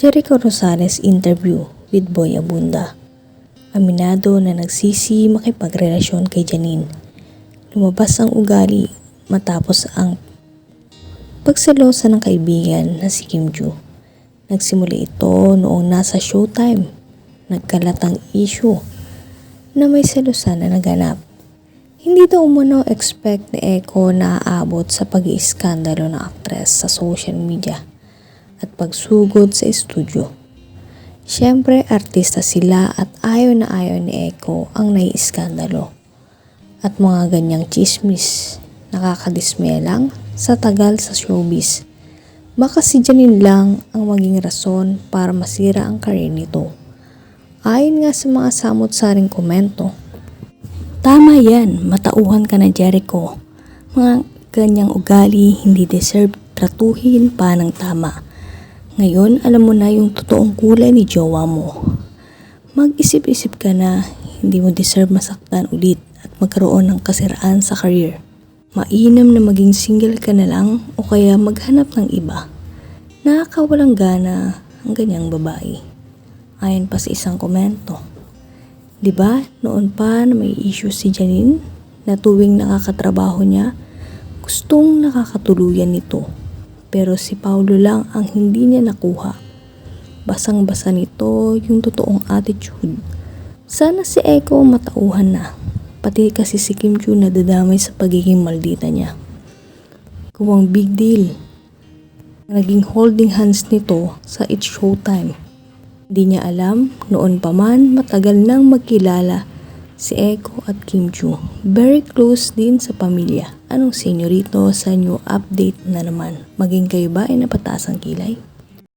Jericho Rosales interview with Boy Abunda. Aminado na nagsisi makipagrelasyon kay Janine. Lumabas ang ugali matapos ang pagselosa ng kaibigan na si Kim Joo. Nagsimula ito noong nasa showtime. Nagkalat ang issue na may selosan na naganap. Hindi daw umano expect ni Eko na aabot sa pag-iiskandalo ng aktres sa social media at pagsugod sa estudyo. Siyempre, artista sila at ayaw na ayaw ni Eko ang naiiskandalo. At mga ganyang chismis, nakakadismaya lang sa tagal sa showbiz. Baka si Janine lang ang maging rason para masira ang career nito. Ayon nga sa mga samot-saring komento, Tama yan, matauhan ka na Jericho. Mga ganyang ugali hindi deserve tratuhin pa ng tama. Ngayon, alam mo na yung totoong kulay ni jowa mo. Mag-isip-isip ka na hindi mo deserve masaktan ulit at magkaroon ng kasiraan sa career. Mainam na maging single ka na lang o kaya maghanap ng iba. Nakakawalang gana ang ganyang babae. Ayon pa sa isang komento. 'Di ba? Noon pa na may issue si Janine na tuwing nakakatrabaho niya, gustong nakakatuluyan nito. Pero si Paulo lang ang hindi niya nakuha. Basang-basa nito yung totoong attitude. Sana si Eko matauhan na. Pati kasi si Kim Chu nadadamay sa pagiging maldita niya. Kuwang big deal. Naging holding hands nito sa It's Showtime. Di niya alam, noon pa man matagal nang magkilala si Eko at Kim Chu. Very close din sa pamilya. Anong senyorito sa new update na naman? Maging kayo ba ay napataas ang kilay?